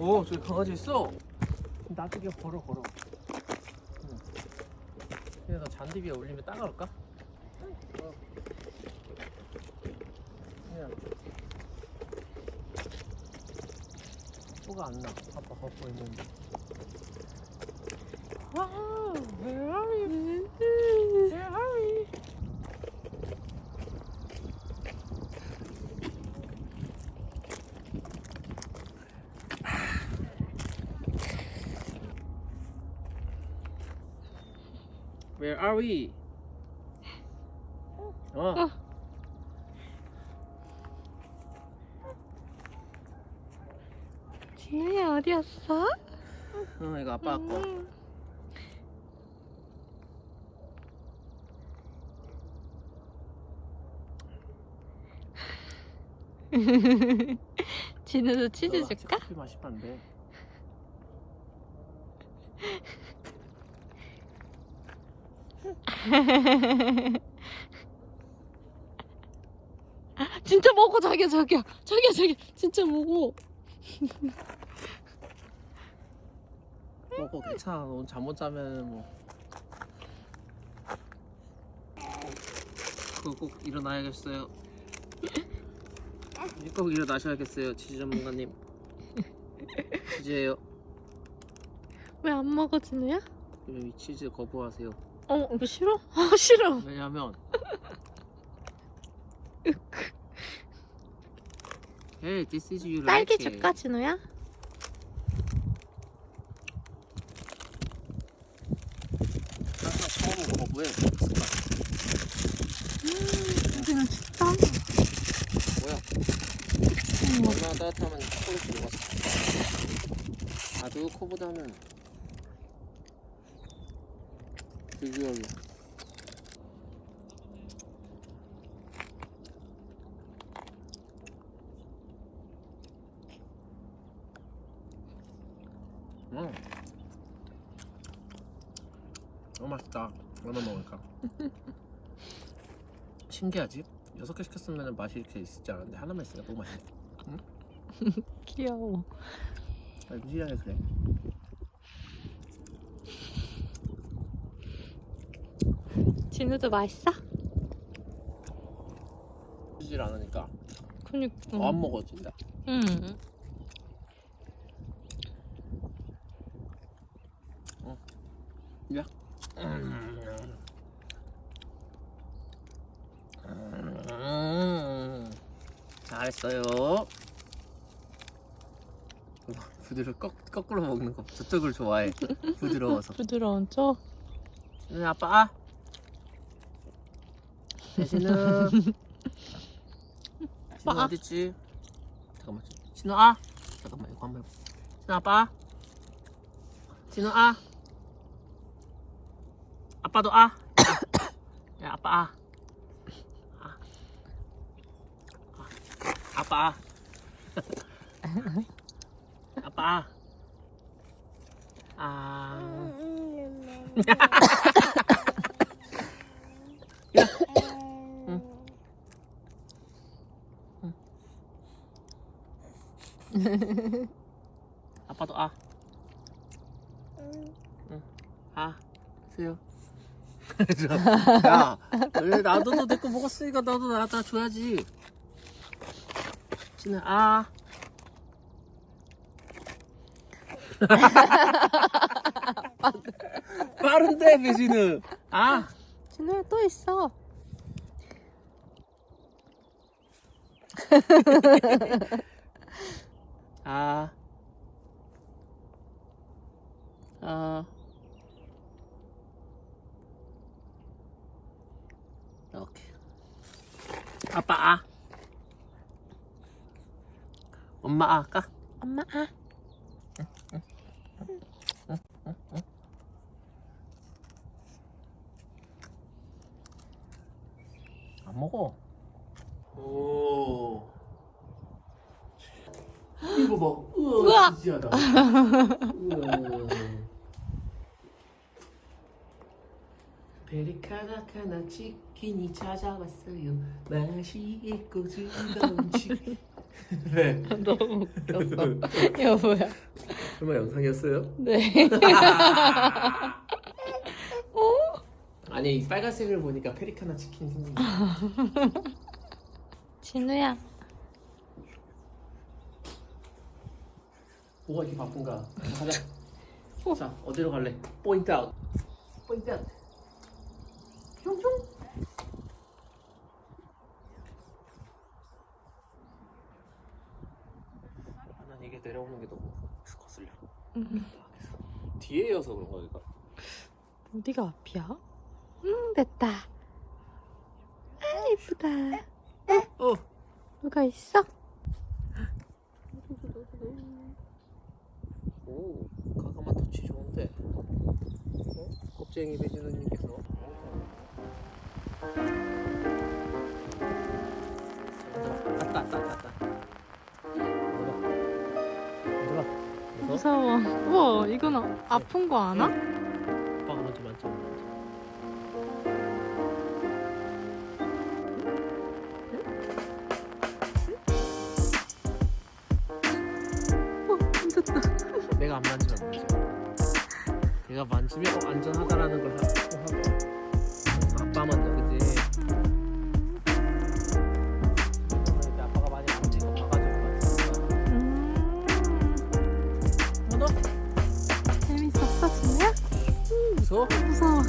오 저기 강아지 있어 나중에 걸어 걸어 응. 그래서 잔디 위에 올리면 따라올까? 어. 그냥 뭐가 안나 아빠 걷고 있는데 와우, where are you? Where are you? Where are we? 어. 진우야 어디였어? 어 이거 아빠 거. 음. 진우도 치즈 줄까? 커피 돼. 진짜 먹어 자기야 자기야 자기야 자기야 진짜 먹어 먹어 괜찮아. 오늘 잠 못 자면 뭐. 그거 꼭 일어나야겠어요. 꼭 일어나셔야겠어요, 치즈 전문가님. 치즈예요. 왜 안 먹어 진우야? 그럼 이 치즈 거부하세요. 어 이거 싫어? 아 싫어 왜냐면 Hey, this is you 딸기 it. 줄까 진우야? 처음 거부해. 음 여기는 춥다 뭐야? 얼마나 따뜻하면 코를 들어갔어. 아주 코보다는 비주얼이. 음. 너무 맛있다. 얼마 먹을까? 신기하지? 여섯 개 시켰으면 맛이 이렇게 있지 않은데 하나만 있으니까 너무 맛있네. 귀여워 아, 무시하게 그래. 진우도 맛있어? 주질 않으니까 그니까 더 안 먹어진다. 응 야. 음. 잘했어요. 부드러 거 거꾸로 먹는 거 저쪽을 좋아해. 부드러워서. 부드러운 쪽? 응, 아빠. 진우 아빠. 어딨지? 잠깐만. 진우 아. 잠깐만 이거 한번 해봐. 진우 아빠. 진우 아. 아빠도 아. 야 아빠 아. 아. 아. 아빠 아. 아빠 아. 아. 아빠도 아. 응. 아. 수요. 야, 원래 나도 내거 먹었으니까 나도 나다 줘야지. 진우 아. 빠른데 배진우. 아. 진우야 또 있어 아. 아. 이렇게. 아빠 아. 엄마 아 까. 엄마 아 안 먹어. 이거 봐. 우와. 우와. 진지하다. 우와. 베리카나카나 치킨이 찾아왔어요. 맛이 있고 즐거운 치킨. 왜? 너무 웃겼어. 여보야. 설마 영상이었어요? 네. 아니 이 빨간색을 보니까 페리카나 치킨 생긴 거 진우야. 뭐가 이렇게 바쁜가? 가자. 자 어디로 갈래? 포인트 아웃. 포인트 아웃. 아, 난 이게 내려오는 게 너무 거슬려. 뒤에 이어서 그런 이거. 어디가 앞이야? 응, 됐다. 아, 예쁘다. 어. 누가 있어? 오 가가만 터치 좋은데. 어? 겁쟁이 배진우님께서. 왔다 왔다 왔다. 무서워? 우와, 이건 아, 아픈 거 아나? 내가 만지면 어, 안전하다라는 걸 하- 하고 아빠 먼저 그지? 이제 아빠가 많이 만지고 봐가지고 음, 문어? 재밌었어, 진우야? 무서워? 무서워.